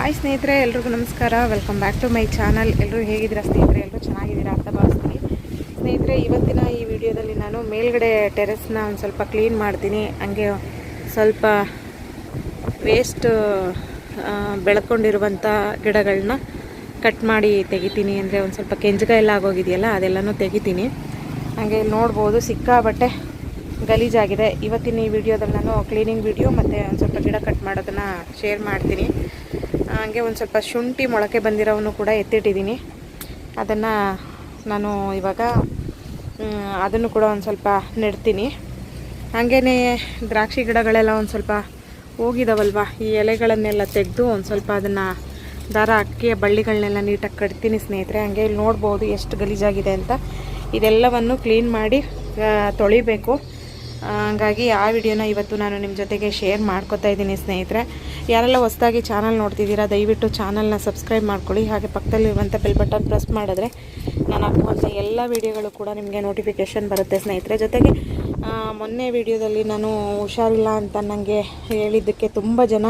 Hi ಸ್ನೇಹಿತರೆ, ಎಲ್ರಿಗೂ ನಮಸ್ಕಾರ. Welcome back to my channel ಎಲ್ಲರೂ ಹೇಗಿದ್ದೀರಾ ಸ್ನೇಹಿತರೆ? ಎಲ್ಲರೂ ಚೆನ್ನಾಗಿದ್ದೀರಾ ಅಂತ ಭಾವಿಸ್ತೀನಿ. ಸ್ನೇಹಿತರೆ, ಇವತ್ತಿನ ಈ ವಿಡಿಯೋದಲ್ಲಿ ನಾನು ಮೇಲ್ಗಡೆ ಟೆರೆಸ್ನ ಒಂದು ಸ್ವಲ್ಪ ಕ್ಲೀನ್ ಮಾಡ್ತೀನಿ. ಹಂಗೆ ಸ್ವಲ್ಪ ವೇಸ್ಟ್ ಬೆಳ್ಕೊಂಡಿರುವಂಥ ಗಿಡಗಳನ್ನ ಕಟ್ ಮಾಡಿ ತೆಗಿತೀನಿ. ಅಂದರೆ ಒಂದು ಸ್ವಲ್ಪ ಕೆಂಜಗ ಎಲ್ಲ ಆಗೋಗಿದೆಯಲ್ಲ, ಅದೆಲ್ಲನೂ ತೆಗಿತೀನಿ. ಹಾಗೆ ನೋಡ್ಬೋದು ಸಿಕ್ಕಾಬಟ್ಟೆ ಗಲೀಜಾಗಿದೆ. ಇವತ್ತಿನ ಈ ವಿಡಿಯೋದಲ್ಲಿ ನಾನು ಕ್ಲೀನಿಂಗ್ ವಿಡಿಯೋ ಮತ್ತು ಒಂದು ಸ್ವಲ್ಪ ಗಿಡ ಕಟ್ ಮಾಡೋದನ್ನು ಶೇರ್ ಮಾಡ್ತೀನಿ. ಹಾಗೆ ಒಂದು ಸ್ವಲ್ಪ ಶುಂಠಿ ಮೊಳಕೆ ಬಂದಿರೋವನ್ನು ಕೂಡ ಎತ್ತಿಟ್ಟಿದ್ದೀನಿ. ಅದನ್ನು ನಾನು ಇವಾಗ ಅದನ್ನು ಕೂಡ ಒಂದು ಸ್ವಲ್ಪ ನೆಡ್ತೀನಿ. ಹಾಗೇ ದ್ರಾಕ್ಷಿ ಗಿಡಗಳೆಲ್ಲ ಒಂದು ಸ್ವಲ್ಪ ಹೋಗಿದಾವಲ್ವ? ಈ ಎಲೆಗಳನ್ನೆಲ್ಲ ತೆಗೆದು ಒಂದು ಸ್ವಲ್ಪ ಅದನ್ನು ದಾರ ಅಕ್ಕಿ ಬಳ್ಳಿಗಳನ್ನೆಲ್ಲ ನೀಟಾಗಿ ಕಟ್ತೀನಿ ಸ್ನೇಹಿತರೆ. ಹಾಗೆ ಇಲ್ಲಿ ನೋಡ್ಬೋದು ಎಷ್ಟು ಗಲೀಜಾಗಿದೆ ಅಂತ. ಇದೆಲ್ಲವನ್ನು ಕ್ಲೀನ್ ಮಾಡಿ ತೊಳಿಬೇಕು. ಹಂಗಾಗಿ ಆ ವಿಡಿಯೋನ ಇವತ್ತು ನಾನು ನಿಮ್ಮ ಜೊತೆಗೆ ಶೇರ್ ಮಾಡ್ಕೋತಾ ಇದ್ದೀನಿ ಸ್ನೇಹಿತರೆ. ಯಾರೆಲ್ಲ ಹೊಸದಾಗಿ ಚಾನಲ್ ನೋಡ್ತಿದ್ದೀರಾ, ದಯವಿಟ್ಟು ಚಾನಲ್ನ ಸಬ್ಸ್ಕ್ರೈಬ್ ಮಾಡ್ಕೊಳ್ಳಿ. ಹಾಗೆ ಪಕ್ಕದಲ್ಲಿರುವಂಥ ಬೆಲ್ ಬಟನ್ ಪ್ರೆಸ್ ಮಾಡಿದ್ರೆ ನಾನು ಹಾಕುವಂಥ ಎಲ್ಲ ವಿಡಿಯೋಗಳು ಕೂಡ ನಿಮಗೆ ನೋಟಿಫಿಕೇಷನ್ ಬರುತ್ತೆ ಸ್ನೇಹಿತರೆ. ಜೊತೆಗೆ ಮೊನ್ನೆ ವಿಡಿಯೋದಲ್ಲಿ ನಾನು ಹುಷಾರಿಲ್ಲ ಅಂತ ನನಗೆ ಹೇಳಿದ್ದಕ್ಕೆ ತುಂಬ ಜನ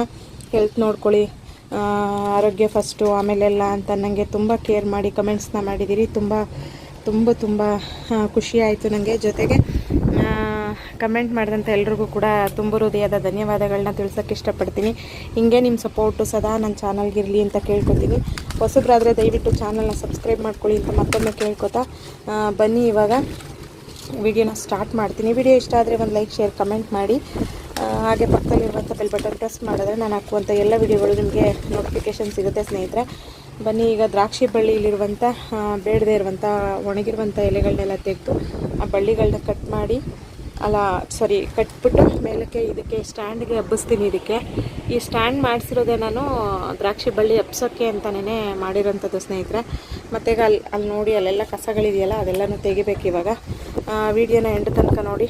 ಹೆಲ್ತ್ ನೋಡ್ಕೊಳ್ಳಿ ಆರೋಗ್ಯ ಫಸ್ಟು ಆಮೇಲೆಲ್ಲ ಅಂತ ನನಗೆ ತುಂಬ ಕೇರ್ ಮಾಡಿ ಕಮೆಂಟ್ಸ್ನ ಮಾಡಿದ್ದೀರಿ. ತುಂಬ ತುಂಬ ತುಂಬ ಖುಷಿಯಾಯಿತು ನನಗೆ ಜೊತೆಗೆ ಕಮೆಂಟ್ ಮಾಡಿದಂಥ ಎಲ್ರಿಗೂ ಕೂಡ ತುಂಬ ಹೃದಯದ ಧನ್ಯವಾದಗಳನ್ನ ತಿಳ್ಸೋಕ್ಕೆ ಇಷ್ಟಪಡ್ತೀನಿ. ಹಿಂಗೆ ನಿಮ್ಮ ಸಪೋರ್ಟು ಸದಾ ನನ್ನ ಚಾನಲ್ಗಿರಲಿ ಅಂತ ಕೇಳ್ಕೊತೀನಿ ಹೊಸಬ್ರಾದರೆ ದಯವಿಟ್ಟು ಚಾನಲ್ನ ಸಬ್ಸ್ಕ್ರೈಬ್ ಮಾಡ್ಕೊಳ್ಳಿ ಅಂತ ಮತ್ತೊಮ್ಮೆ ಕೇಳ್ಕೊತಾ ಬನ್ನಿ ಇವಾಗ ವಿಡಿಯೋನ ಸ್ಟಾರ್ಟ್ ಮಾಡ್ತೀನಿ. ವಿಡಿಯೋ ಇಷ್ಟ ಆದರೆ ಒಂದು ಲೈಕ್ ಶೇರ್ ಕಮೆಂಟ್ ಮಾಡಿ. ಹಾಗೆ ಪಕ್ಕದಲ್ಲಿರುವಂಥ ಬೆಲ್ ಬಟನ್ ಪ್ರೆಸ್ ಮಾಡಿದ್ರೆ ನಾನು ಹಾಕುವಂಥ ಎಲ್ಲ ವಿಡಿಯೋಗಳು ನಿಮಗೆ ನೋಟಿಫಿಕೇಶನ್ ಸಿಗುತ್ತೆ ಸ್ನೇಹಿತರೆ. ಬನ್ನಿ ಈಗ ದ್ರಾಕ್ಷಿ ಬಳ್ಳಿಯಲ್ಲಿರುವಂಥ ಬೇಡದೇ ಇರುವಂಥ ಒಣಗಿರುವಂಥ ಎಲೆಗಳನ್ನೆಲ್ಲ ತೆಗೆದು ಆ ಬಳ್ಳಿಗಳನ್ನ ಕಟ್ ಮಾಡಿ ಅಲ್ಲ ಸಾರಿ ಕಟ್ಬಿಟ್ಟು ಮೇಲಕ್ಕೆ ಇದಕ್ಕೆ ಸ್ಟ್ಯಾಂಡ್ಗೆ ಹಬ್ಬಿಸ್ತೀನಿ ಇದಕ್ಕೆ. ಈ ಸ್ಟ್ಯಾಂಡ್ ಮಾಡಿಸಿರೋದೆ ನಾನು ದ್ರಾಕ್ಷಿ ಬಳ್ಳಿ ಹಬ್ಸೋಕ್ಕೆ ಅಂತಲೇ ಮಾಡಿರೋಂಥದ್ದು ಸ್ನೇಹಿತರೆ. ಮತ್ತು ಈಗ ಅಲ್ಲಿ ಅಲ್ಲಿ ನೋಡಿ, ಅಲ್ಲೆಲ್ಲ ಕಸಗಳಿದೆಯಲ್ಲ, ಅದೆಲ್ಲನೂ ತೆಗಿಬೇಕು ಇವಾಗ. ವಿಡಿಯೋನ ಎಂಡ್ ತನಕ ನೋಡಿ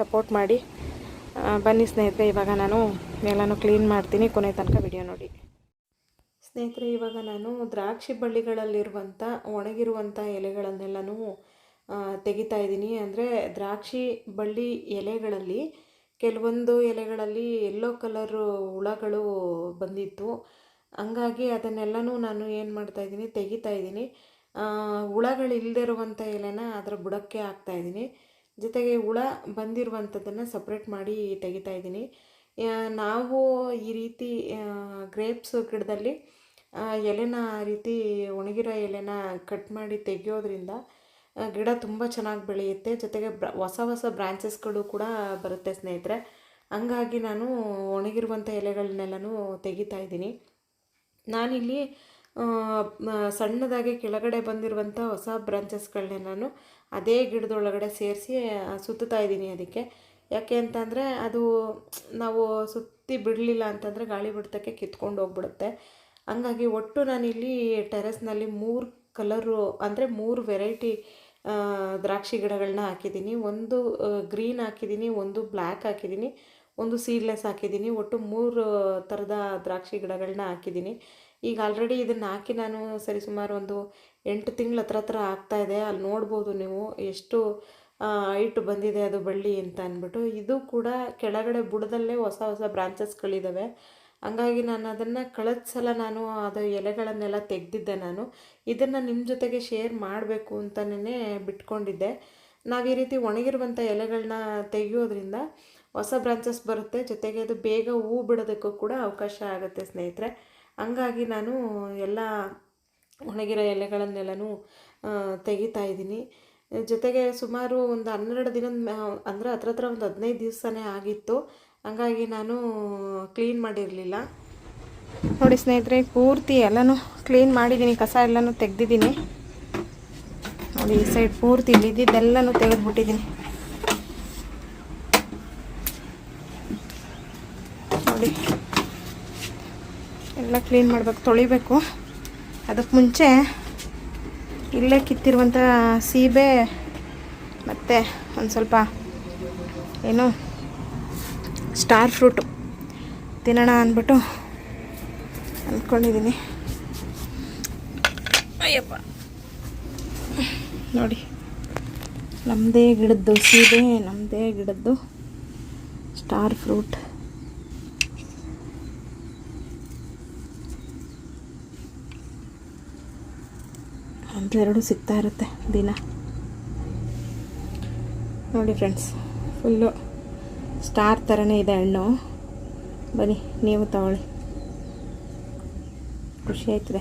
ಸಪೋರ್ಟ್ ಮಾಡಿ. ಬನ್ನಿ ಸ್ನೇಹಿತರೆ, ಇವಾಗ ನಾನು ಎಲ್ಲನೂ ಕ್ಲೀನ್ ಮಾಡ್ತೀನಿ, ಕೊನೆ ತನಕ ವಿಡಿಯೋ ನೋಡಿ. ಸ್ನೇಹಿತರೆ, ಇವಾಗ ನಾನು ದ್ರಾಕ್ಷಿ ಬಳ್ಳಿಗಳಲ್ಲಿರುವಂಥ, ಒಣಗಿರುವಂಥ ಎಲೆಗಳನ್ನೆಲ್ಲನೂ ತೆಗಿತಾ ಇದ್ದೀನಿ. ಅಂದರೆ ದ್ರಾಕ್ಷಿ ಬಳ್ಳಿ ಎಲೆಗಳಲ್ಲಿ, ಕೆಲವೊಂದು ಎಲೆಗಳಲ್ಲಿ ಎಲ್ಲೋ ಕಲರು ಹುಳಗಳು ಬಂದಿತ್ತು. ಹಂಗಾಗಿ ಅದನ್ನೆಲ್ಲನೂ ನಾನು ಏನು ಮಾಡ್ತಾ ಇದ್ದೀನಿ, ತೆಗಿತಾ ಇದ್ದೀನಿ. ಹುಳಗಳು ಇಲ್ಲದೇ ಇರುವಂಥ ಎಲೆನ ಅದರ ಬುಡಕ್ಕೆ ಹಾಕ್ತಾ ಇದ್ದೀನಿ. ಜೊತೆಗೆ ಹುಳ ಬಂದಿರುವಂಥದ್ದನ್ನು ಸಪ್ರೇಟ್ ಮಾಡಿ ತೆಗಿತಾ ಇದ್ದೀನಿ. ನಾವು ಈ ರೀತಿ ಗ್ರೇಪ್ಸ್ ಗಿಡದಲ್ಲಿ ಎಲೆನ ಆ ರೀತಿ ಒಣಗಿರೋ ಎಲೆನ ಕಟ್ ಮಾಡಿ ತೆಗೆಯೋದ್ರಿಂದ ಗಿಡ ತುಂಬ ಚೆನ್ನಾಗಿ ಬೆಳೆಯುತ್ತೆ. ಜೊತೆಗೆ ಬ್ರ, ಹೊಸ ಹೊಸ ಬ್ರಾಂಚಸ್ಗಳು ಕೂಡ ಬರುತ್ತೆ ಸ್ನೇಹಿತರೆ. ಹಂಗಾಗಿ ನಾನು ಒಣಗಿರುವಂಥ ಎಲೆಗಳನ್ನೆಲ್ಲನೂ ತೆಗಿತಾ ಇದ್ದೀನಿ. ನಾನಿಲ್ಲಿ ಸಣ್ಣದಾಗಿ ಕೆಳಗಡೆ ಬಂದಿರುವಂಥ ಹೊಸ ಬ್ರಾಂಚಸ್ಗಳನ್ನೇ ನಾನು ಅದೇ ಗಿಡದೊಳಗಡೆ ಸೇರಿಸಿ ಸುತ್ತಾ ಇದ್ದೀನಿ ಅದಕ್ಕೆ. ಯಾಕೆ ಅಂತಂದರೆ ಅದು ನಾವು ಸುತ್ತಿ ಬಿಡಲಿಲ್ಲ ಅಂತಂದರೆ ಗಾಳಿ ಬಿಡ್ತಕ್ಕೆ ಕಿತ್ಕೊಂಡು ಹೋಗ್ಬಿಡುತ್ತೆ. ಹಂಗಾಗಿ ಒಟ್ಟು ನಾನಿಲ್ಲಿ ಟೆರೆಸ್ನಲ್ಲಿ ಮೂರು ಕಲರು ಅಂದರೆ ಮೂರು ವೆರೈಟಿ ದ್ರಾಕ್ಷಿ ಗಿಡಗಳನ್ನ ಹಾಕಿದ್ದೀನಿ. ಒಂದು ಗ್ರೀನ್ ಹಾಕಿದ್ದೀನಿ, ಒಂದು ಬ್ಲ್ಯಾಕ್ ಹಾಕಿದ್ದೀನಿ, ಒಂದು ಸೀಡ್ಲೆಸ್ ಹಾಕಿದ್ದೀನಿ. ಒಟ್ಟು ಮೂರು ಥರದ ದ್ರಾಕ್ಷಿ ಗಿಡಗಳನ್ನ ಹಾಕಿದ್ದೀನಿ. ಈಗ ಆಲ್ರೆಡಿ ಇದನ್ನು ಹಾಕಿ ನಾನು ಸರಿಸುಮಾರು ಒಂದು ಎಂಟು ತಿಂಗಳ ಹತ್ರ ಹತ್ರ ಆಗ್ತಾಯಿದೆ ಅಲ್ಲಿ ನೋಡ್ಬೋದು ನೀವು ಎಷ್ಟು ಹೈಟ್ ಬಂದಿದೆ ಅದು ಬಳ್ಳಿ ಅಂತ ಅಂದ್ಬಿಟ್ಟು. ಇದು ಕೂಡ ಕೆಳಗಡೆ ಬುಡದಲ್ಲೇ ಹೊಸ ಹೊಸ ಬ್ರಾಂಚಸ್ಗಳಿದ್ದಾವೆ ಹಂಗಾಗಿ ನಾನು ಅದನ್ನು ಕಳೆದ ಸಲ ನಾನು ಅದು ಎಲೆಗಳನ್ನೆಲ್ಲ ತೆಗೆದಿದ್ದೆ ನಾನು. ಇದನ್ನು ನಿಮ್ಮ ಜೊತೆಗೆ ಶೇರ್ ಮಾಡಬೇಕು ಅಂತಲೇ ಬಿಟ್ಕೊಂಡಿದ್ದೆ. ನಾವು ಈ ರೀತಿ ಒಣಗಿರುವಂಥ ಎಲೆಗಳನ್ನ ತೆಗೆಯೋದ್ರಿಂದ ಹೊಸ ಬ್ರಾಂಚಸ್ ಬರುತ್ತೆ. ಜೊತೆಗೆ ಅದು ಬೇಗ ಹೂ ಬಿಡೋದಕ್ಕೂ ಕೂಡ ಅವಕಾಶ ಆಗುತ್ತೆ ಸ್ನೇಹಿತರೆ. ಹಂಗಾಗಿ ನಾನು ಎಲ್ಲ ಒಣಗಿರೋ ಎಲೆಗಳನ್ನೆಲ್ಲನೂ ತೆಗಿತಾ ಇದ್ದೀನಿ. ಜೊತೆಗೆ ಸುಮಾರು ಒಂದು ಹನ್ನೆರಡು ದಿನದ ಅಂದರೆ ಹತ್ರ ಹತ್ರ ಒಂದು ಹದಿನೈದು ದಿವಸನೇ ಆಗಿತ್ತು. ಹಂಗಾಗಿ ನಾನು ಕ್ಲೀನ್ ಮಾಡಿರಲಿಲ್ಲ. ನೋಡಿ ಸ್ನೇಹಿತರೆ, ಪೂರ್ತಿ ಎಲ್ಲನೂ ಕ್ಲೀನ್ ಮಾಡಿದ್ದೀನಿ, ಕಸ ಎಲ್ಲನೂ ತೆಗ್ದಿದ್ದೀನಿ. ನೋಡಿ ಈ ಸೈಡ್ ಪೂರ್ತಿ ಇಲ್ಲಿದ್ದೆಲ್ಲನೂ ತೆಗೆದುಬಿಟ್ಟಿದ್ದೀನಿ. ನೋಡಿ, ಎಲ್ಲ ಕ್ಲೀನ್ ಮಾಡಬೇಕು, ತೊಳಿಬೇಕು. ಅದಕ್ಕೆ ಮುಂಚೆ ಇಲ್ಲೇ ಕಿತ್ತಿರುವಂಥ ಸೀಬೆ ಮತ್ತು ಒಂದು ಸ್ವಲ್ಪ ಏನು ಸ್ಟಾರ್ ಫ್ರೂಟು. ತಿನ್ನೋಣ ಅಂದ್ಬಿಟ್ಟು ಅಂದ್ಕೊಂಡಿದ್ದೀನಿ. ಅಯ್ಯಪ್ಪ. ನೋಡಿ ನಮ್ಮದೇ ಗಿಡದ್ದು ಸೀದೆ ನಮ್ಮದೇ ಗಿಡದ್ದು ಸ್ಟಾರ್ ಫ್ರೂಟ್. ಅಂಥೆರಡು ಸಿಗ್ತಾ ಇರುತ್ತೆ ದಿನ. ನೋಡಿ ಫ್ರೆಂಡ್ಸ್, ಫುಲ್ಲು ಸ್ಟಾರ್ ಥರನೇ ಇದೆ ಹಣ್ಣು. ಬನ್ನಿ, ನೀವು ತಗೊಳ್ಳಿ. ಖುಷಿ ಆಯ್ತದೆ.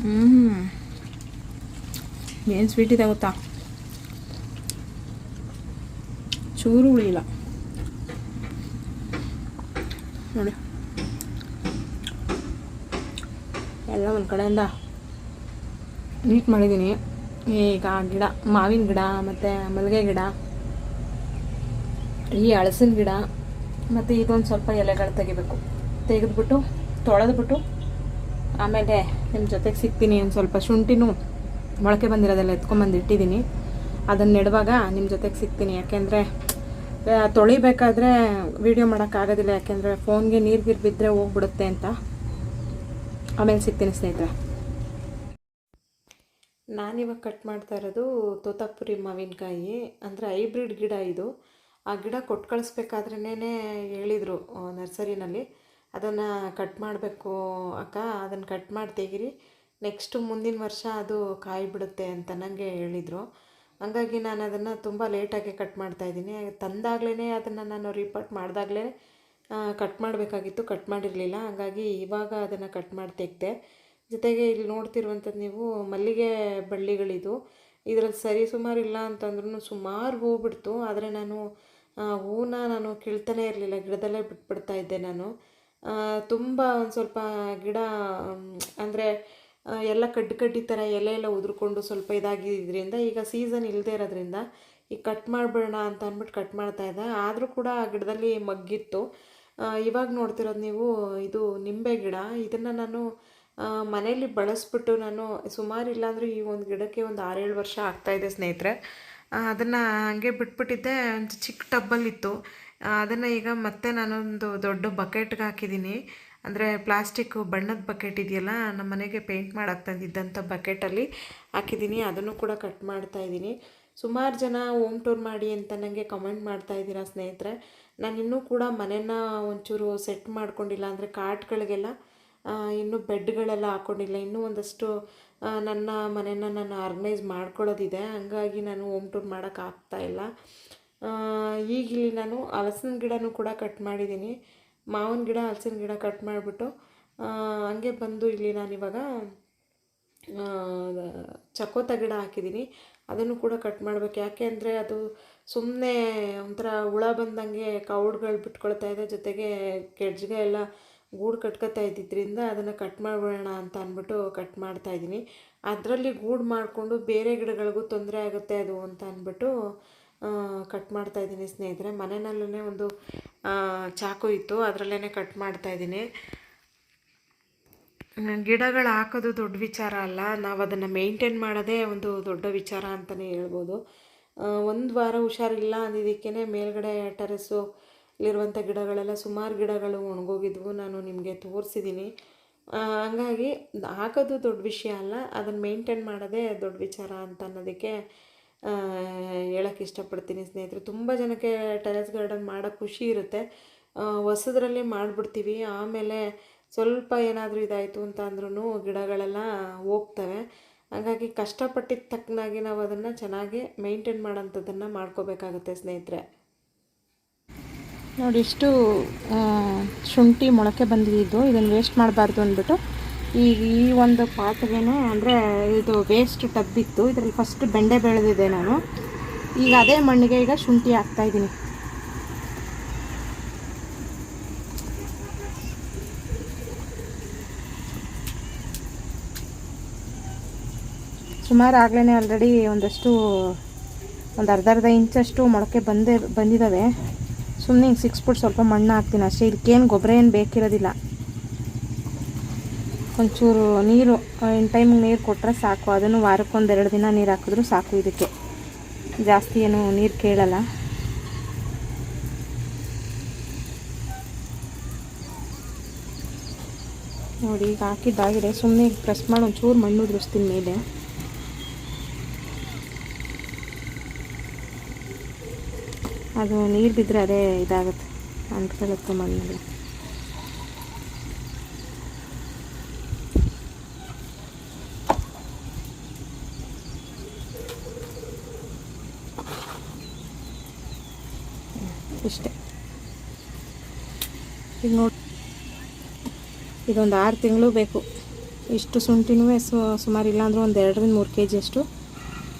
ಹ್ಞೂ ಏನು ಸ್ವೀಟ್ ಇದೆ ಗೊತ್ತಾ? ಚೂರು ಉಳಿಯಿಲ್ಲ ನೋಡಿ. ಎಲ್ಲ ಒಂದು ಕಡೆಯಿಂದ ನೀಟ್ ಮಾಡಿದ್ದೀನಿ. ಈಗ ಗಿಡ, ಮಾವಿನ ಗಿಡ, ಮತ್ತು ಮಲ್ಲಿಗೆ ಗಿಡ, ಈ ಹಳಸಿನ ಗಿಡ, ಮತ್ತು ಇದೊಂದು ಸ್ವಲ್ಪ ಎಲೆಗಳು ತೆಗಿಬೇಕು. ತೆಗೆದ್ಬಿಟ್ಟು, ತೊಳೆದ್ಬಿಟ್ಟು, ಆಮೇಲೆ ನಿಮ್ಮ ಜೊತೆಗೆ ಸಿಗ್ತೀನಿ ಒಂದು ಸ್ವಲ್ಪ ಶುಂಠಿನೂ ಮೊಳಕೆ ಬಂದಿರೋದೆಲ್ಲ ಎತ್ಕೊಂಬಂದು ಇಟ್ಟಿದ್ದೀನಿ ಅದನ್ನು ನೆಡುವಾಗ ನಿಮ್ಮ ಜೊತೆಗೆ ಸಿಗ್ತೀನಿ. ಯಾಕೆಂದರೆ ತೊಳಿಬೇಕಾದ್ರೆ ವೀಡಿಯೋ ಮಾಡೋಕ್ಕಾಗೋದಿಲ್ಲ ಯಾಕೆಂದರೆ, ಫೋನ್ಗೆ ನೀರು ಗೀರು ಬಿದ್ದರೆ ಹೋಗ್ಬಿಡುತ್ತೆ ಅಂತ. ಆಮೇಲೆ ಸಿಗ್ತೀನಿ ಸ್ನೇಹಿತರೆ. ನಾನಿವಾಗ ಕಟ್ ಮಾಡ್ತಾ ಇರೋದು ತೋತಾಪುರಿ ಮಾವಿನಕಾಯಿ. ಅಂದರೆ ಹೈಬ್ರಿಡ್ ಗಿಡ ಇದು. ಆ ಗಿಡ ಕೊಟ್ಟು ಕಳಿಸ್ಬೇಕಾದ್ರೇ ಹೇಳಿದರು ನರ್ಸರಿನಲ್ಲಿ. ಅದನ್ನು ಕಟ್ ಮಾಡಬೇಕು ಅಕ್ಕ, ಅದನ್ನು ಕಟ್ ಮಾಡಿ ತೆಗೀರಿ. ನೆಕ್ಸ್ಟು ಮುಂದಿನ ವರ್ಷ ಅದು ಕಾಯಿ ಬಿಡುತ್ತೆ ಅಂತ ನನಗೆ ಹೇಳಿದರು. ಹಂಗಾಗಿ ನಾನು ಅದನ್ನು ತುಂಬ ಲೇಟಾಗಿ ಕಟ್ ಮಾಡ್ತಾಯಿದ್ದೀನಿ ತಂದಾಗಲೇ ಅದನ್ನು ನಾನು ರಿಪೋರ್ಟ್ ಮಾಡಿದಾಗಲೇ ಕಟ್ ಮಾಡಬೇಕಾಗಿತ್ತು, ಕಟ್ ಮಾಡಿರಲಿಲ್ಲ. ಹಂಗಾಗಿ ಇವಾಗ ಅದನ್ನು ಕಟ್ ಮಾಡಿ ತೆಗೆದೆ ಜೊತೆಗೆ ಇಲ್ಲಿ ನೋಡ್ತಿರುವಂಥದ್ದು ನೀವು ಮಲ್ಲಿಗೆ ಬಳ್ಳಿಗಳಿದು. ಇದರಲ್ಲಿ ಸರಿ ಸುಮಾರು ಇಲ್ಲ ಅಂತಂದ್ರೂ ಸುಮಾರು ಹೂ ಬಿಡ್ತು ಆದರೆ ನಾನು ಹೂನ ನಾನು ಕೀಳ್ತಾನೆ ಇರಲಿಲ್ಲ. ಗಿಡದಲ್ಲೇ ಬಿಟ್ಬಿಡ್ತಾ ಇದ್ದೆ ನಾನು. ತುಂಬ ಒಂದು ಸ್ವಲ್ಪ ಗಿಡ ಅಂದರೆ ಎಲ್ಲ ಕಡ್ಡಿ ಕಡ್ಡಿ ಥರ ಎಲೆ ಎಲ್ಲ ಉದುರ್ಕೊಂಡು ಸ್ವಲ್ಪ ಇದಾಗಿದ್ದರಿಂದ ಈಗ ಸೀಸನ್ ಇಲ್ಲದೆ ಇರೋದ್ರಿಂದ ಈಗ ಕಟ್ ಮಾಡಿಬಿಡೋಣ ಅಂತ ಅಂದ್ಬಿಟ್ಟು ಕಟ್ ಮಾಡ್ತಾ ಇದ್ದೆ. ಆದರೂ ಕೂಡ ಆ ಗಿಡದಲ್ಲಿ ಮಗ್ಗಿತ್ತು. ಇವಾಗ ನೋಡ್ತಿರೋದು ನೀವು, ಇದು ನಿಂಬೆ ಗಿಡ. ಇದನ್ನು ನಾನು ಮನೆಯಲ್ಲಿ ಬಳಸ್ಬಿಟ್ಟು ನಾನು ಸುಮಾರು ಇಲ್ಲಾಂದರೂ ಈ ಒಂದು ಗಿಡಕ್ಕೆ ಒಂದು ಆರೇಳು ವರ್ಷ ಆಗ್ತಾಯಿದೆ ಸ್ನೇಹಿತರೆ. ಅದನ್ನು ಹಾಗೆ ಬಿಟ್ಬಿಟ್ಟಿದ್ದೆ, ಒಂದು ಚಿಕ್ಕ ಟಬ್ಬಲ್ಲಿತ್ತು. ಅದನ್ನು ಈಗ ಮತ್ತೆ ನಾನೊಂದು ದೊಡ್ಡ ಬಕೆಟ್ಗೆ ಹಾಕಿದ್ದೀನಿ ಅಂದರೆ ಪ್ಲಾಸ್ಟಿಕ್ ಬಣ್ಣದ ಬಕೆಟ್ ಇದೆಯಲ್ಲ ನಮ್ಮ ಮನೆಗೆ ಪೇಂಟ್ ಮಾಡೋಕ್ಕೆ ತಂದಿದ್ದಂಥ ಬಕೆಟಲ್ಲಿ ಹಾಕಿದ್ದೀನಿ ಅದನ್ನು ಕೂಡ ಕಟ್ ಮಾಡ್ತಾ ಇದ್ದೀನಿ ಸುಮಾರು ಜನ ಹೋಮ್ ಟೂರ್ ಮಾಡಿ ಅಂತ ನನಗೆ ಕಮೆಂಟ್ ಮಾಡ್ತಾ ಇದ್ದೀರಾ ಸ್ನೇಹಿತರೆ. ನಾನು ಇನ್ನೂ ಕೂಡ ಮನೆಯನ್ನು ಒಂಚೂರು ಸೆಟ್ ಮಾಡ್ಕೊಂಡಿಲ್ಲ. ಅಂದರೆ ಕಾಟ್ಗಳಿಗೆಲ್ಲ ಇನ್ನೂ ಬೆಡ್ಗಳೆಲ್ಲ ಹಾಕ್ಕೊಂಡಿಲ್ಲ ಇನ್ನೂ ಒಂದಷ್ಟು ನನ್ನ ಮನೆಯನ್ನು ನಾನು ಆರ್ಗನೈಸ್ ಮಾಡ್ಕೊಳ್ಳೋದಿದೆ. ಹಂಗಾಗಿ ನಾನು ಹೋಮ್ ಟೂರ್ ಮಾಡೋಕ್ಕಾಗ್ತಾ ಇಲ್ಲ. ಈಗ ಇಲ್ಲಿ ನಾನು ಹಲಸಿನ ಗಿಡನೂ ಕೂಡ ಕಟ್ ಮಾಡಿದ್ದೀನಿ. ಮಾವಿನ ಗಿಡ, ಹಲಸಿನ ಗಿಡ ಕಟ್ ಮಾಡಿಬಿಟ್ಟು ಹಂಗೆ ಬಂದು ಇಲ್ಲಿ ನಾನಿವಾಗ ಚಕೋತ ಗಿಡ ಹಾಕಿದ್ದೀನಿ. ಅದನ್ನು ಕೂಡ ಕಟ್ ಮಾಡಬೇಕು. ಯಾಕೆ ಅಂದರೆ ಅದು ಸುಮ್ಮನೆ ಒಂಥರ ಹುಳ ಬಂದಂಗೆ ಕೌಡ್ಗಳು ಬಿಟ್ಕೊಳ್ತಾ ಇದೆ. ಜೊತೆಗೆ ಕೆಡ್ಜ್ಗೆ ಎಲ್ಲ ಗೂಡು ಕಟ್ಕೊತಾ ಇದ್ದಿದ್ದರಿಂದ ಅದನ್ನು ಕಟ್ ಮಾಡಿಬಿಡೋಣ ಅಂತ ಅಂದ್ಬಿಟ್ಟು ಕಟ್ ಮಾಡ್ತಾಯಿದ್ದೀನಿ ಅದರಲ್ಲಿ ಗೂಡು ಮಾಡಿಕೊಂಡು ಬೇರೆ ಗಿಡಗಳಿಗೂ ತೊಂದರೆ ಆಗುತ್ತೆ ಅದು ಅಂತ ಅಂದ್ಬಿಟ್ಟು ಕಟ್ ಮಾಡ್ತಾಯಿದ್ದೀನಿ ಸ್ನೇಹಿತರೆ. ಮನೆಯಲ್ಲೇ ಒಂದು ಚಾಕು ಇತ್ತು ಅದರಲ್ಲೇ ಕಟ್ ಮಾಡ್ತಾಯಿದ್ದೀನಿ ಗಿಡಗಳು ಹಾಕೋದು ದೊಡ್ಡ ವಿಚಾರ ಅಲ್ಲ. ನಾವು ಅದನ್ನು ಮೇಂಟೈನ್ ಮಾಡೋದೇ ಒಂದು ದೊಡ್ಡ ವಿಚಾರ ಅಂತಲೇ ಹೇಳ್ಬೋದು. ಒಂದು ವಾರ ಹುಷಾರಿಲ್ಲ ಅಂದಿದ್ದಕ್ಕೇ ಮೇಲ್ಗಡೆ ಟೆರೆಸ್ಸು ಇಲ್ಲಿರುವಂಥ ಗಿಡಗಳೆಲ್ಲ ಸುಮಾರು ಗಿಡಗಳು ಒಣಗೋಗಿದ್ವು, ನಾನು ನಿಮಗೆ ತೋರಿಸಿದ್ದೀನಿ ಹಂಗಾಗಿ ಹಾಕೋದು ದೊಡ್ಡ ವಿಷಯ ಅಲ್ಲ, ಅದನ್ನು ಮೇಂಟೈನ್ ಮಾಡೋದೇ ದೊಡ್ಡ ವಿಚಾರ ಅಂತ ಅನ್ನೋದಕ್ಕೆ ಹೇಳೋಕ್ಕೆ ಇಷ್ಟಪಡ್ತೀನಿ ಸ್ನೇಹಿತರು. ತುಂಬ ಜನಕ್ಕೆ ಟೆರೆಸ್ ಗಾರ್ಡನ್ ಮಾಡೋಕ್ಕೆ ಖುಷಿ ಇರುತ್ತೆ. ಹೊಸದ್ರಲ್ಲಿ ಮಾಡಿಬಿಡ್ತೀವಿ, ಆಮೇಲೆ ಸ್ವಲ್ಪ ಏನಾದರೂ ಇದಾಯಿತು ಅಂತ ಅಂದ್ರೂ ಗಿಡಗಳೆಲ್ಲ ಹೋಗ್ತವೆ. ಹಾಗಾಗಿ ಕಷ್ಟಪಟ್ಟಿದ್ದ ತಕ್ಕನಾಗಿ ನಾವು ಅದನ್ನು ಚೆನ್ನಾಗಿ ಮೇಂಟೈನ್ ಮಾಡೋಂಥದ್ದನ್ನು ಮಾಡ್ಕೋಬೇಕಾಗುತ್ತೆ ಸ್ನೇಹಿತರೆ. ನೋಡಿ, ಇಷ್ಟು ಶುಂಠಿ ಮೊಳಕೆ ಬಂದಿದ್ದು ಇದನ್ನು ವೇಸ್ಟ್ ಮಾಡಬಾರ್ದು ಅಂದ್ಬಿಟ್ಟು. ಈಗ ಈ ಒಂದು ಪಾತ್ರೆ ಅಂದರೆ ಇದು ವೇಸ್ಟ್ ಟಬ್ಬಿತ್ತು. ಇದರಲ್ಲಿ ಫಸ್ಟ್ ಬೆಂಡೆ ಬೆಳೆದಿದೆ ನಾನು. ಈಗ ಅದೇ ಮಣ್ಣಿಗೆ ಈಗ ಶುಂಠಿ ಹಾಕ್ತಾಯಿದ್ದೀನಿ ಸುಮಾರು ಆಗಲೇ ಆಲ್ರೆಡಿ ಒಂದಷ್ಟು, ಒಂದು ಅರ್ಧ ಅರ್ಧ ಇಂಚಷ್ಟು ಮೊಳಕೆ ಬಂದೇ ಬಂದಿದ್ದಾವೆ ಸುಮ್ಮನೆ ಹಿಂಗೆ ಸಿಕ್ಸ್ಬಿಟ್ಟು ಸ್ವಲ್ಪ ಮಣ್ಣು ಹಾಕ್ತೀನಿ ಅಷ್ಟೇ. ಇದಕ್ಕೇನು ಗೊಬ್ಬರ ಏನು ಬೇಕಿರೋದಿಲ್ಲ. ಒಂಚೂರು ನೀರು ಇನ್ ಟೈಮಿಗೆ ನೀರು ಕೊಟ್ಟರೆ ಸಾಕು. ಅದನ್ನು ವಾರಕ್ಕೊಂದು ಎರಡು ದಿನ ನೀರು ಹಾಕಿದ್ರು ಸಾಕು ಇದಕ್ಕೆ. ಜಾಸ್ತಿ ಏನು ನೀರು ಕೇಳಲ್ಲ. ನೋಡಿ, ಈಗ ಹಾಕಿದ್ದಾಗಿದೆ ಸುಮ್ಮನೆ ಪ್ರೆಸ್ ಮಾಡಿ ಒಂಚೂರು ಮಣ್ಣು ಉದುರಿಸ್ತೀನಿ ಮೇಲೆ. ಅದು ನೀರು ಬಿದ್ದರೆ ಅದೇ ಇದಾಗುತ್ತೆ. ಅಂಟ್ಕೊಳ್ಳುತ್ತೆ ಮಣ್ಣಲ್ಲಿ. ಇಷ್ಟೆ. ಈಗ ನೋಡಿ ಇದೊಂದು ಆರು ತಿಂಗಳು ಬೇಕು. ಇಷ್ಟು ಶುಂಠಿನೂ ಸುಮಾರು ಇಲ್ಲಾಂದ್ರೆ ಒಂದು ಎರಡರಿಂದ ಮೂರು ಕೆ ಜಿಯಷ್ಟು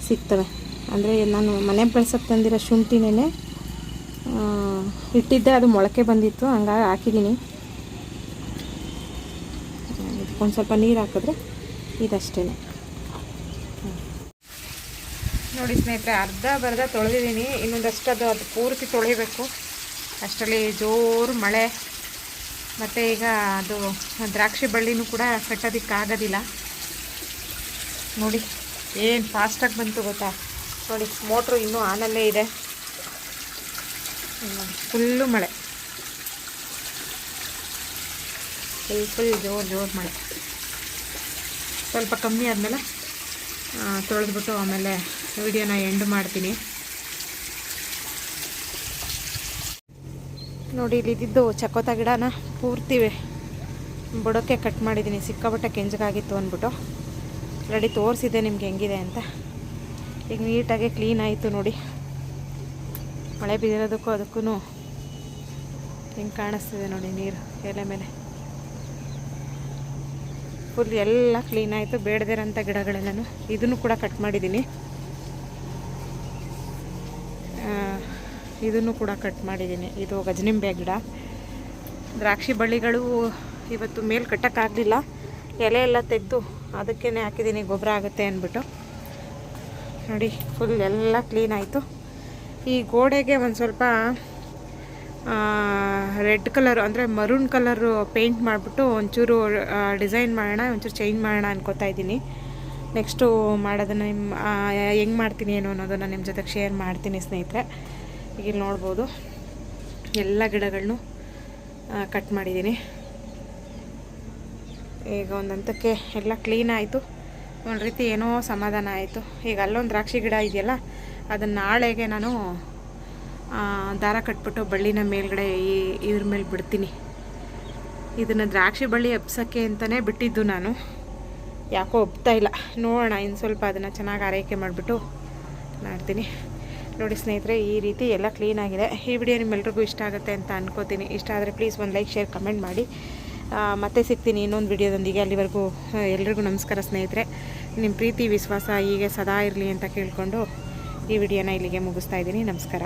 ಸಿಗ್ತವೆ. ಅಂದರೆ ನಾನು ಮನೆ ಬೆಳೆಸೋಕ್ಕೆ ತಂದಿರೋ ಶುಂಠಿನೇ ಇಟ್ಟಿದ್ದೆ, ಅದು ಮೊಳಕೆ ಬಂದಿತ್ತು, ಹಂಗಾಗಿ ಹಾಕಿದ್ದೀನಿ. ಒಂದು ಸ್ವಲ್ಪ ನೀರು ಹಾಕಿದ್ರೆ ಇದಷ್ಟೇ ನೋಡಿ ಸ್ನೇಹಿತರೆ, ಅರ್ಧ ಬರ್ಧ ತೊಳೆದಿದ್ದೀನಿ. ಇನ್ನೊಂದಷ್ಟು ಅದು ಅದು ಪೂರ್ತಿ ತೊಳಿಬೇಕು ಅಷ್ಟರಲ್ಲಿ ಜೋರು ಮಳೆ. ಮತ್ತು ಈಗ ಅದು ದ್ರಾಕ್ಷಿ ಬಳ್ಳಿನೂ ಕೂಡ ಕಟ್ಟೋದಕ್ಕಾಗೋದಿಲ್ಲ. ನೋಡಿ, ಏನು ಫಾಸ್ಟಾಗಿ ಬಂತು ಗೊತ್ತಾ? ನೋಡಿ, ಮೋಟ್ರು ಇನ್ನೂ ಆನಲ್ಲೇ ಇದೆ. ಫುಲ್ಲು ಮಳೆ. ಫುಲ್ ಫುಲ್ ಜೋರು ಜೋರು ಮಳೆ. ಸ್ವಲ್ಪ ಕಮ್ಮಿ ಆದಮೇಲೆ ತೊಳೆದ್ಬಿಟ್ಟು ಆಮೇಲೆ ವಿಡಿಯೋನ ಎಂಡ್ ಮಾಡ್ತೀನಿ. ನೋಡಿ ಇಲ್ಲಿದ್ದು ಚಕೋತ ಗಿಡನ ಪೂರ್ತಿ ಬುಡಕ್ಕೆ ಕಟ್ ಮಾಡಿದ್ದೀನಿ. ಸಿಕ್ಕಾಬಟ್ಟೆ ಕೆಂಜಗಾಗಿತ್ತು ಅಂದ್ಬಿಟ್ಟು. ರೆಡಿ ತೋರಿಸಿದ್ದೆ ನಿಮ್ಗೆ ಹೆಂಗಿದೆ ಅಂತ. ಈಗ ನೀಟಾಗಿ ಕ್ಲೀನ್ ಆಯಿತು ನೋಡಿ. ಮಳೆ ಬಿದ್ದಿರೋದಕ್ಕೂ ಅದಕ್ಕೂ ಹಿಂಗೆ ಕಾಣಿಸ್ತಿದೆ ನೋಡಿ ನೀರು ಎಲೆ ಮೇಲೆ. ಫುಲ್ ಎಲ್ಲ ಕ್ಲೀನ್ ಆಯಿತು, ಬೇಡದಿರೋಂಥ ಗಿಡಗಳೆಲ್ಲನೂ. ಇದನ್ನು ಕೂಡ ಕಟ್ ಮಾಡಿದ್ದೀನಿ. ಇದನ್ನು ಕೂಡ ಕಟ್ ಮಾಡಿದ್ದೀನಿ. ಇದು ಗಜನಿಂಬೆ ಗಿಡ. ದ್ರಾಕ್ಷಿ ಬಳ್ಳಿಗಳು ಇವತ್ತು ಮೇಲೆ ಕಟ್ಟೋಕ್ಕಾಗಲಿಲ್ಲ ಎಲೆ ಎಲ್ಲ ತೆಗೆದು ಅದಕ್ಕೇ ಹಾಕಿದ್ದೀನಿ, ಗೊಬ್ಬರ ಆಗುತ್ತೆ ಅಂದ್ಬಿಟ್ಟು. ನೋಡಿ ಫುಲ್ ಎಲ್ಲ ಕ್ಲೀನ್ ಆಯಿತು. ಈ ಗೋಡೆಗೆ ಒಂದು ಸ್ವಲ್ಪ ರೆಡ್ ಕಲರ್ ಅಂದರೆ ಮರೂನ್ ಕಲರು ಪೇಂಟ್ ಮಾಡಿಬಿಟ್ಟು ಒಂಚೂರು ಡಿಸೈನ್ ಮಾಡೋಣ, ಒಂಚೂರು ಚೇಂಜ್ ಮಾಡೋಣ ಅನ್ಕೋತಾ ಇದ್ದೀನಿ. ನೆಕ್ಸ್ಟು ಮಾಡೋದನ್ನು ನಿಮ್ಮ ಹೆಂಗೆ ಮಾಡ್ತೀನಿ ಏನು ಅನ್ನೋದನ್ನು ನಿಮ್ಮ ಜೊತೆಗೆ ಶೇರ್ ಮಾಡ್ತೀನಿ ಸ್ನೇಹಿತರೆ. ಈಗ ಇಲ್ಲಿ ನೋಡ್ಬೋದು. ಎಲ್ಲ ಗಿಡಗಳನ್ನೂ ಕಟ್ ಮಾಡಿದ್ದೀನಿ. ಈಗ ಒಂದು ಹಂತಕ್ಕೆ ಎಲ್ಲ ಕ್ಲೀನ್ ಆಯಿತು. ಒಂದು ರೀತಿ ಏನೋ ಸಮಾಧಾನ ಆಯಿತು. ಈಗ ಅಲ್ಲೊಂದು ದ್ರಾಕ್ಷಿ ಗಿಡ ಇದೆಯಲ್ಲ ಅದನ್ನು ನಾಳೆಗೆ ನಾನು ದಾರ ಕಟ್ಬಿಟ್ಟು ಬಳ್ಳಿನ ಮೇಲ್ಗಡೆ ಈ ಇದ್ರ ಮೇಲೆ ಬಿಡ್ತೀನಿ. ಇದನ್ನು ದ್ರಾಕ್ಷಿ ಬಳ್ಳಿ ಎಬ್ಸೋಕ್ಕೆ ಅಂತಲೇ ಬಿಟ್ಟಿದ್ದು ನಾನು. ಯಾಕೋ ಒಪ್ತಾ ಇಲ್ಲ. ನೋಡೋಣ ಇನ್ನು ಸ್ವಲ್ಪ ಅದನ್ನು ಚೆನ್ನಾಗಿ ಆರೈಕೆ ಮಾಡಿಬಿಟ್ಟು ಮಾಡ್ತೀನಿ. ನೋಡಿ ಸ್ನೇಹಿತರೆ, ಈ ರೀತಿ ಎಲ್ಲ ಕ್ಲೀನಾಗಿದೆ ಈ ವಿಡಿಯೋ ನಿಮ್ಮೆಲ್ರಿಗೂ ಇಷ್ಟ ಆಗುತ್ತೆ ಅಂತ ಅನ್ಕೋತೀನಿ. ಇಷ್ಟ ಆದರೆ ಪ್ಲೀಸ್ ಒಂದು ಲೈಕ್ ಶೇರ್ ಕಮೆಂಟ್ ಮಾಡಿ. ಮತ್ತೆ ಸಿಗ್ತೀನಿ ಇನ್ನೊಂದು ವಿಡಿಯೋದೊಂದಿಗೆ ಅಲ್ಲಿವರೆಗೂ, ಎಲ್ರಿಗೂ ನಮಸ್ಕಾರ ಸ್ನೇಹಿತರೆ. ನಿಮ್ಮ ಪ್ರೀತಿ, ವಿಶ್ವಾಸ ಹೀಗೆ ಸದಾ ಇರಲಿ ಅಂತ ಕೇಳಿಕೊಂಡು ಈ ವಿಡಿಯೋನ ಇಲ್ಲಿಗೆ ಮುಗಿಸ್ತಾ ಇದ್ದೀನಿ. ನಮಸ್ಕಾರ.